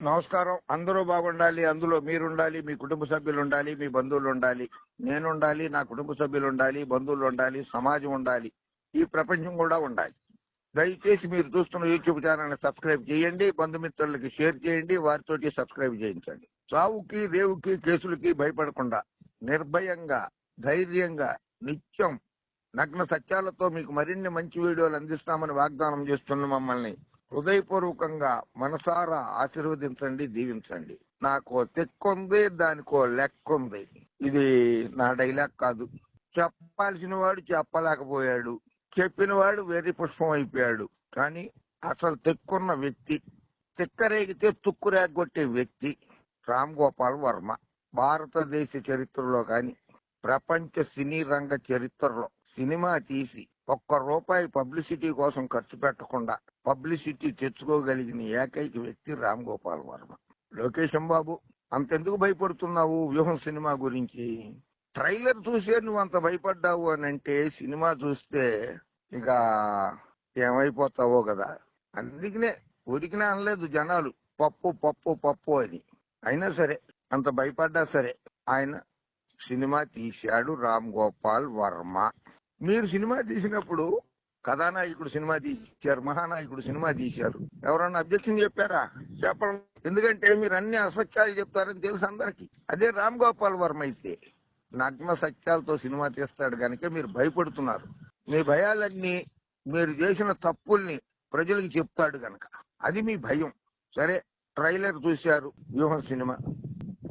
నమస్కారం. అందరూ బాగుండాలి అందులో మీరుండాలి మీ కుటుంబ సభ్యులు ఉండాలి మీ బంధువులు ఉండాలి నేను ఉండాలి నా కుటుంబ సభ్యులు ఉండాలి బంధువులు ఉండాలి సమాజం ఉండాలి ఈ ప్రపంచం కూడా ఉండాలి. దయచేసి మీరు చూస్తున్న యూట్యూబ్ ఛానల్ని సబ్స్క్రైబ్ చేయండి బంధుమిత్రులకి షేర్ చేయండి వారితోటి సబ్స్క్రైబ్ చేయించండి. సావుకి రేవుకి కేసులకి భయపడకుండా నిర్భయంగా ధైర్యంగా నిత్యం నగ్న సత్యాలతో మీకు మరిన్ని మంచి వీడియోలు అందిస్తామని వాగ్దానం చేస్తున్న మమ్మల్ని హృదయపూర్వకంగా మనసారా ఆశీర్వదించండి దీవించండి. నాకు తెక్కుంది దానికో లెక్కుంది. ఇది నా డైలాగ్ కాదు. చెప్పాల్సిన వాడు చెప్పలేకపోయాడు. చెప్పిన వాడు వెర్రి పుష్పం అయిపోయాడు. కానీ అసలు తెక్కున్న వ్యక్తి తిక్కరేగితే తుక్కురేగొట్టే వ్యక్తి రామ్ గోపాల్ వర్మ. భారతదేశ చరిత్రలో కానీ ప్రపంచ సినీ రంగ చరిత్రలో సినిమా తీసి ఒక్క రూపాయి పబ్లిసిటీ కోసం ఖర్చు పెట్టకుండా పబ్లిసిటీ తెచ్చుకోగలిగిన ఏకైక వ్యక్తి రామ్ గోపాల్ వర్మ. లోకేశం బాబు అంతెందుకు భయపడుతున్నావు వ్యూహం సినిమా గురించి? ట్రైలర్ చూసే నువ్వు అంత భయపడ్డావు అని అంటే సినిమా చూస్తే ఇక ఏమైపోతావో కదా. అందుకనే ఉరికినా అనలేదు జనాలు. పప్పు పప్పు పప్పు అని. అయినా సరే అంత భయపడ్డా సరే ఆయన సినిమా తీశాడు రామ్ గోపాల్ వర్మ. మీరు సినిమా తీసినప్పుడు కథానాయకుడు సినిమా తీశారు మహానాయకుడు సినిమా తీశారు. ఎవరన్నా అబ్జెక్షన్ చెప్పారా? చెప్పడం ఎందుకంటే మీరు అన్ని అసత్యాలు చెప్తారని తెలుసు అందరికి. అదే రామ్ గోపాల్ వర్మ అయితే నగ్న సత్యాలతో సినిమా తీస్తాడు కనుక మీరు భయపడుతున్నారు. మీ భయాలన్నీ మీరు చేసిన తప్పుల్ని ప్రజలకు చెప్తాడు కనుక. అది మీ భయం. సరే ట్రైలర్ చూశారు వ్యూహం సినిమా.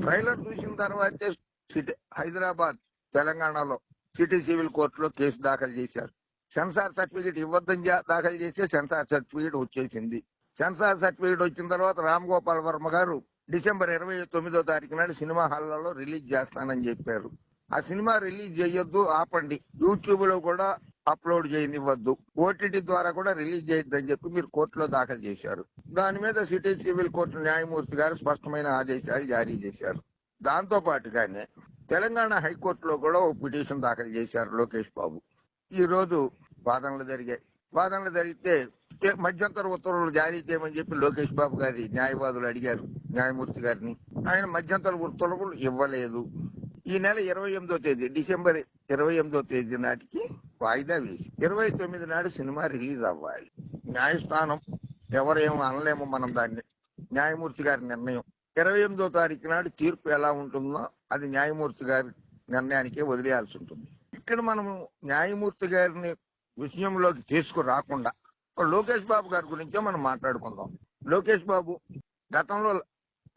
ట్రైలర్ చూసిన తర్వాతే సిటీ హైదరాబాద్ తెలంగాణలో సిటీ సివిల్ కోర్టులో కేసు దాఖలు చేశారు. సెన్సార్ సర్టిఫికేట్ ఇవ్వద్దని దాఖలు చేస్తే సెన్సార్ సర్టిఫికేట్ వచ్చేసింది. సెన్సార్ సర్టిఫికేట్ వచ్చిన తర్వాత రామ్ గోపాల్ వర్మ గారు డిసెంబర్ ఇరవై తొమ్మిదో తారీఖు నాడు సినిమా హాళ్ళలో రిలీజ్ చేస్తానని చెప్పారు. ఆ సినిమా రిలీజ్ చేయొద్దు ఆపండి. యూట్యూబ్లో కూడా అప్లోడ్ చేయనివ్వద్దు. ఓటీటీ ద్వారా కూడా రిలీజ్ చేయొద్దని చెప్పి మీరు కోర్టులో దాఖలు చేశారు. దాని మీద సిటీ సివిల్ కోర్టు న్యాయమూర్తి గారు స్పష్టమైన ఆదేశాలు జారీ చేశారు. దాంతో పాటుగానే తెలంగాణ హైకోర్టులో కూడా ఒక పిటిషన్ దాఖలు చేశారు లోకేష్ బాబు. ఈ రోజు వాదనలు జరిగాయి. వాదనలు జరిగితే మధ్యంతర ఉత్తర్వులు జారీ చేయమని చెప్పి లోకేష్ బాబు గారి న్యాయవాదులు అడిగారు న్యాయమూర్తి గారిని. ఆయన మధ్యంతర ఉత్తర్వులు ఇవ్వలేదు. ఈ నెల ఇరవై ఎనిమిదో తేదీ డిసెంబర్ ఇరవై ఎనిమిదో తేదీ నాటికి వాయిదా వేసి ఇరవై తొమ్మిది నాడు సినిమా రిలీజ్ అవ్వాలి. న్యాయస్థానం ఎవరేమో అనలేము మనం దాన్ని. న్యాయమూర్తి గారి నిర్ణయం ఇరవై ఎనిమిదో తారీఖు నాడు తీర్పు ఎలా ఉంటుందో అది న్యాయమూర్తి గారి నిర్ణయానికే వదిలేయాల్సి ఉంటుంది. ఇక్కడ మనము న్యాయమూర్తి గారిని విషయంలోకి తీసుకురాకుండా లోకేష్ బాబు గారి గురించే మనం మాట్లాడుకుందాం. లోకేష్ బాబు గతంలో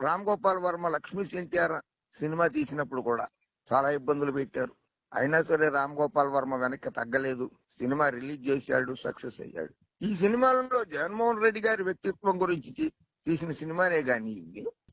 రామ్ గోపాల్ వర్మ లక్ష్మీ ఎన్టీఆర్ సినిమా తీసినప్పుడు కూడా చాలా ఇబ్బందులు పెట్టారు. అయినా సరే రామ్ గోపాల్ వర్మ వెనక్కి తగ్గలేదు. సినిమా రిలీజ్ చేశాడు సక్సెస్ అయ్యాడు. ఈ సినిమాలలో జగన్మోహన్ రెడ్డి గారి వ్యక్తిత్వం గురించి తీసిన సినిమానే కానీ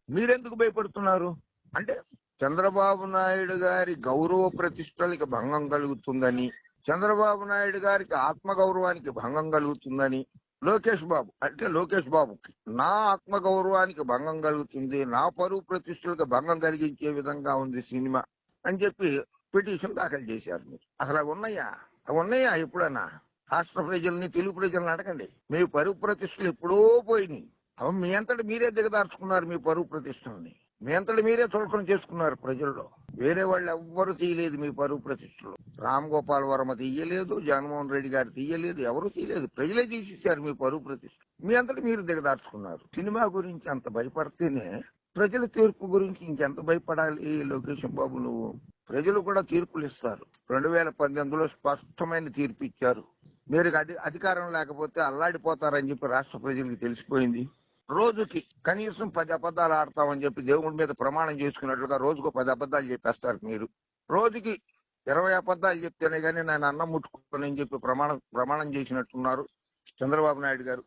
మీరెందుకు భయపడుతున్నారు? అంటే చంద్రబాబు నాయుడు గారి గౌరవ ప్రతిష్టలకి భంగం కలుగుతుందని చంద్రబాబు నాయుడు గారికి ఆత్మగౌరవానికి భంగం కలుగుతుందని లోకేష్ బాబు అంటే లోకేష్ బాబుకి నా ఆత్మగౌరవానికి భంగం కలుగుతుంది నా పరువు ప్రతిష్టలకు భంగం కలిగించే విధంగా ఉంది సినిమా అని చెప్పి పిటిషన్ దాఖలు చేశారు మీరు. అసలు అవి ఉన్నాయా? అవి ఉన్నాయా ఎప్పుడన్నా? రాష్ట్ర ప్రజల్ని తెలుగు ప్రజల్ని అడగండి. మీ పరువు ప్రతిష్టలు ఎప్పుడో పోయినాయి. అవి మీ అంతటి మీరే దిగదార్చుకున్నారు మీ పరువు ప్రతిష్టల్ని. మీ అంతటి మీరే చులకన చేసుకున్నారు ప్రజల్లో. వేరే వాళ్ళు ఎవ్వరు తీయలేదు మీ పరువు ప్రతిష్టలు. రామ్ గోపాల్ వర్మ తీయలేదు జగన్మోహన్ రెడ్డి గారు తీయలేదు ఎవరు తీయలేదు. ప్రజలే తీసేశారు మీ పరువు ప్రతిష్ట. మీ అంతటి మీరు దిగదార్చుకున్నారు. సినిమా గురించి అంత భయపడితేనే ప్రజల తీర్పు గురించి ఇంకెంత భయపడాలి లోకేష్ బాబు నువ్వు? ప్రజలు కూడా తీర్పులు ఇస్తారు. రెండు వేల పద్దెనిమిదిలో స్పష్టమైన తీర్పు ఇచ్చారు మీరు అధికారం లేకపోతే అల్లాడిపోతారని చెప్పి రాష్ట్ర ప్రజలకు తెలిసిపోయింది. రోజుకి కనీసం పది అబద్ధాలు ఆడతామని చెప్పి దేవుడి మీద ప్రమాణం చేసుకున్నట్లుగా రోజుకు పది అబద్ధాలు చెప్పేస్తారు మీరు. రోజుకి ఇరవై అబద్ధాలు చెప్తేనే కానీ నేను అన్నం ముట్టుకోనని చెప్పి ప్రమాణం ప్రమాణం చేసినట్టున్నారు చంద్రబాబు నాయుడు గారు.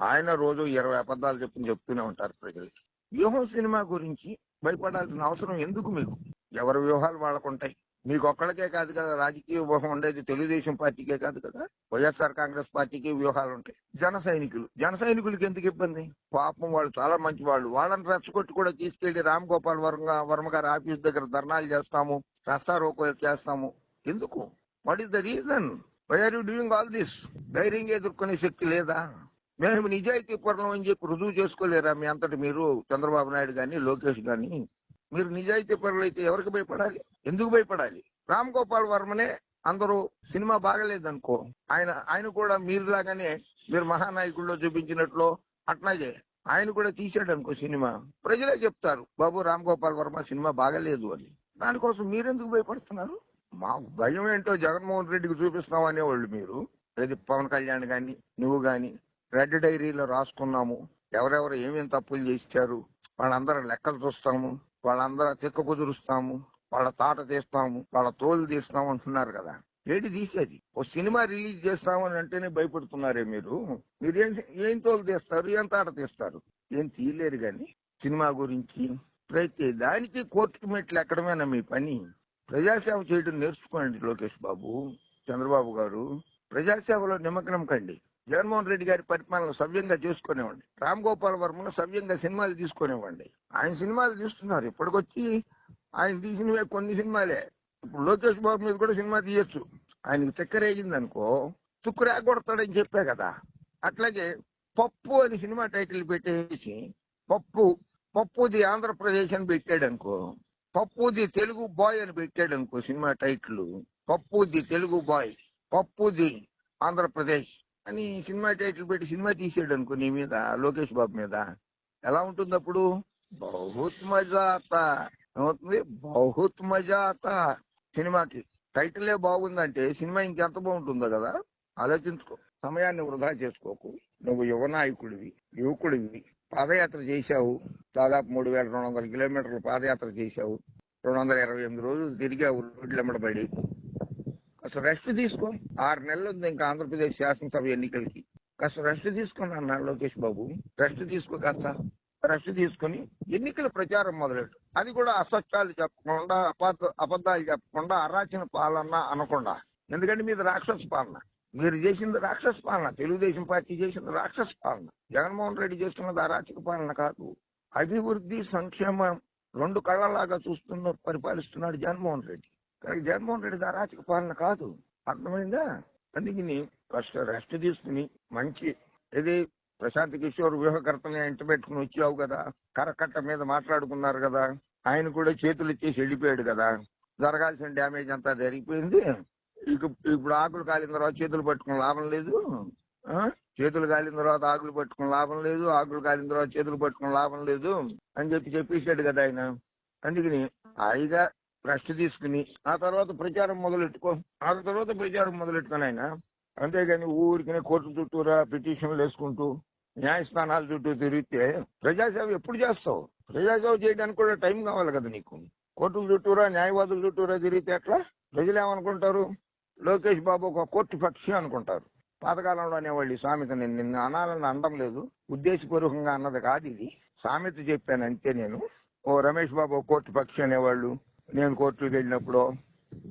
ఆయన రోజు ఇరవై అబద్ధాలు చెప్పి చెప్తూనే ఉంటారు ప్రజలకి వ్యూహం సినిమా గురించి భయపడాల్సిన అవసరం ఎందుకు మీకు? ఎవరి వ్యూహాలు వాళ్ళకుంటాయి? మీకు ఒక్కళ్ళకే కాదు కదా రాజకీయ వ్యూహం ఉండేది తెలుగుదేశం పార్టీకే కాదు కదా వైఎస్ఆర్ కాంగ్రెస్ పార్టీకి వ్యూహాలు ఉంటాయి. జన సైనికులు. జన సైనికులకి ఎందుకు ఇబ్బంది? పాపం వాళ్ళు చాలా మంచి వాళ్ళు వాళ్ళని రెచ్చగొట్టి కూడా తీసుకెళ్ళి రామ్ గోపాల్ వర్మ వర్మ గారి ఆఫీస్ దగ్గర ధర్నాలు చేస్తాము రస్తా రోకో చేస్తాము. ఎందుకు? What is the reason why are you doing all this ధైర్యంగా ఎదుర్కొనే శక్తి లేదా? మేము నిజాయితీ పరులం అని చెప్పి రుజువు చేసుకోలేరా మీ అంతటి మీరు చంద్రబాబు నాయుడు గాని లోకేష్ గాని? మీరు నిజాయితీ పరులైతే అయితే ఎవరికి భయపడాలి? ఎందుకు భయపడాలి? రామ్ గోపాల్ వర్మనే అందరూ సినిమా బాగలేదనుకో ఆయన ఆయన కూడా మీరులాగానే మీరు మహానాయకుల్లో చూపించినట్లు అట్లాగే ఆయన కూడా తీసాడు అనుకో సినిమా. ప్రజలే చెప్తారు బాబు రామ్ గోపాల్ వర్మ సినిమా బాగలేదు అని. దానికోసం మీరెందుకు భయపడుతున్నారు? మా భయం ఏంటో జగన్మోహన్ రెడ్డికి చూపిస్తున్నాం అనేవాళ్ళు మీరు. అది పవన్ కళ్యాణ్ గాని నువ్వు గాని రెడ్ డైరీలో రాసుకున్నాము. ఎవరెవరు ఏమేమి తప్పులు చేశారు? వాళ్ళందరూ లెక్కలు చూస్తాము. వాళ్ళందరూ తిక్క కుదురుస్తాము వాళ్ళ తాట తీస్తాము వాళ్ళ తోలు తీస్తాము అంటున్నారు కదా. ఏంటి తీసేది ఓ సినిమా రిలీజ్ చేస్తామని అంటేనే భయపడుతున్నారే మీరు? మీరు ఏం ఏం తోలు తీస్తారు? ఏం తాట తీస్తారు? ఏం తీయలేరు గాని సినిమా గురించి. ప్రతి దానికి కోర్టు మెట్లు ఎక్కడమేనా మీ పని? ప్రజాసేవ చేయడం నేర్చుకోండి లోకేష్ బాబు చంద్రబాబు గారు. ప్రజాసేవలో నిమగ్నం కండి. జగన్మోహన్ రెడ్డి గారి పరిపాలన సవ్యంగా చూసుకునేవ్వండి రామ్ గోపాల్ వర్మను సవ్యంగా సినిమాలు తీసుకునేవ్వండి ఆయన సినిమాలు తీస్తున్నారు. ఇప్పటికొచ్చి ఆయన తీసినవే కొన్ని సినిమాలే. ఇప్పుడు లోకేష్ బాబు మీద కూడా సినిమా తీయొచ్చు. ఆయనకి చక్కెరేగింది అనుకో తుక్కు రేగొడతాడని చెప్పా కదా. అట్లాగే పప్పు అని సినిమా టైటిల్ పెట్టేసి పప్పు పప్పుది ఆంధ్రప్రదేశ్ అని పెట్టాడు అనుకో పప్పుది తెలుగు బాయ్ అని పెట్టాడు అనుకో సినిమా టైటిల్. పప్పుది తెలుగు బాయ్ పప్పుది ఆంధ్రప్రదేశ్. అని సినిమా టైటిల్ పెట్టి సినిమా తీసాడు అనుకో నీ మీద లోకేష్ బాబు మీద. ఎలా ఉంటుంది అప్పుడు బహుత్ మజాత. ఏమవుతుంది? బహుత్ మజాత. సినిమాకి టైటిలే బాగుందంటే సినిమా ఇంకెంత బాగుంటుందో కదా? ఆలోచించుకో. సమయాన్ని వృధా చేసుకోకు. నువ్వు యువ నాయకుడివి యువకుడివి. పాదయాత్ర చేశావు. దాదాపు మూడు వేల రెండు వందల కిలోమీటర్లు పాదయాత్ర చేశావు. రెండు వందల ఇరవై ఎనిమిది రోజులు తిరిగావు రోడ్లెమ్మడబడి కాస్త రెస్ట్ తీసుకో. ఆరు నెలలు ఉంది ఇంకా ఆంధ్రప్రదేశ్ శాసనసభ ఎన్నికలకి. కాస్త రెస్ట్ తీసుకుని అన్న లోకేష్ బాబు. రెస్ట్ తీసుకో కాస్త. రెస్ట్ తీసుకుని ఎన్నికల ప్రచారం మొదలెట్టు. అది కూడా అసత్యాలు చెప్పకుండా అబద్ధ అబద్ధాలు చెప్పకుండా అరాచన పాలన అనకుండా. ఎందుకంటే మీది రాక్షస పాలన. మీరు చేసింది రాక్షస పాలన. తెలుగుదేశం పార్టీ చేసింది రాక్షస పాలన. జగన్మోహన్ రెడ్డి చేస్తున్నది అరాచక పాలన కాదు. అభివృద్ధి సంక్షేమం రెండు కళ్ళలాగా చూస్తున్న పరిపాలిస్తున్నాడు జగన్మోహన్ రెడ్డి. కానీ జగన్మోహన్ రెడ్డి అరాచక పాలన కాదు. అర్థమైందా? అందుకని ఫస్ట్ రెస్ట్ తీసుకుని మంచి ఇది ప్రశాంత్ కిషోర్ వ్యూహకర్తని ఇంట పెట్టుకుని వచ్చావు కదా కరకట్ట మీద మాట్లాడుకున్నారు కదా ఆయన కూడా చేతులు ఇచ్చేసి వెళ్ళిపోయాడు కదా. జరగాల్సిన డ్యామేజ్ అంతా జరిగిపోయింది. ఇక ఇప్పుడు ఆకులు కాలిన తర్వాత చేతులు పట్టుకుని లాభం లేదు. చేతులు కాలిన తర్వాత ఆకులు పట్టుకుని లాభం లేదు. ఆకులు కాలిన తర్వాత చేతులు పట్టుకుని లాభం లేదు అని చెప్పి చెప్పేశాడు కదా ఆయన. అందుకని హాయిగా రెస్ట్ తీసుకుని ఆ తర్వాత ప్రచారం మొదలెట్టుకో ఆ తర్వాత ప్రచారం మొదలెట్టుకుని ఆయన అంతేగాని ఊరికి కోర్టు చుట్టూరా పిటిషన్లు వేసుకుంటూ న్యాయస్థానాల చుట్టూ తిరిగితే ప్రజాసేవ ఎప్పుడు చేస్తావు? ప్రజాసేవ చేయడానికి కూడా టైం కావాలి కదా నీకు. కోర్టుల చుట్టూరా న్యాయవాదుల చుట్టూరా తిరిగితే ఎట్లా? ప్రజలు ఏమనుకుంటారు? లోకేష్ బాబు ఒక కోర్టు పక్షి అనుకుంటారు. పాతకాలంలో అనేవాళ్ళు ఈ సామెత నేను నిన్ను అనాలని అనడం లేదు. ఉద్దేశపూర్వకంగా అన్నది కాదు ఇది. సామెత చెప్పాను అంతే నేను. ఓ రమేష్ బాబు ఒక కోర్టు పక్షి అనేవాళ్ళు నేను కోర్టుకు వెళ్ళినప్పుడు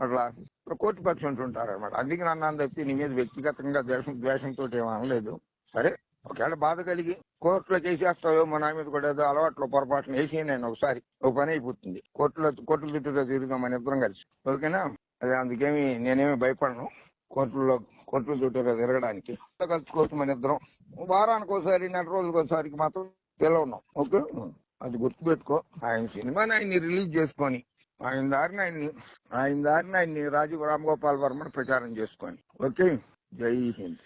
అట్లా కోర్టు పక్షి అంటుంటారు అనమాట అందుకే నన్ను అని తప్పి నీ మీద వ్యక్తిగతంగా ద్వేషం ద్వేషంతో ఏమీ అనలేదు. సరే ఒకవేళ బాధ కలిగి కోర్టులో చేసేస్తావేమో నా మీద కూడా ఏదో అలవాట్లో పొరపాటున వేసి నేను ఒకసారి. ఒక పని అయిపోతుంది. కోర్టులో కోర్టుల చుట్టూతో తిరుగుదాం మన ఇద్దరం కలిసి. ఓకేనా? అదే అందుకేమి నేనేమి భయపడను. కోర్టుల్లో కోర్టుల చుట్టూతో తిరగడానికి. కలుసుకోవచ్చు మన ఇద్దరం. వారానికి ఒకసారి నెల రోజులకు ఒకసారికి మాత్రం పిలవన్నాం ఓకే? అది గుర్తుపెట్టుకో. ఆయన సినిమాని ఆయన్ని రిలీజ్ చేసుకొని ఆయన దారిని ఆయన్ని ఆయన దారిని ఆయన్ని రాజీవ్ రామ్ గోపాల్ వర్మను ప్రచారం చేసుకొని. ఓకే? జై హింద్.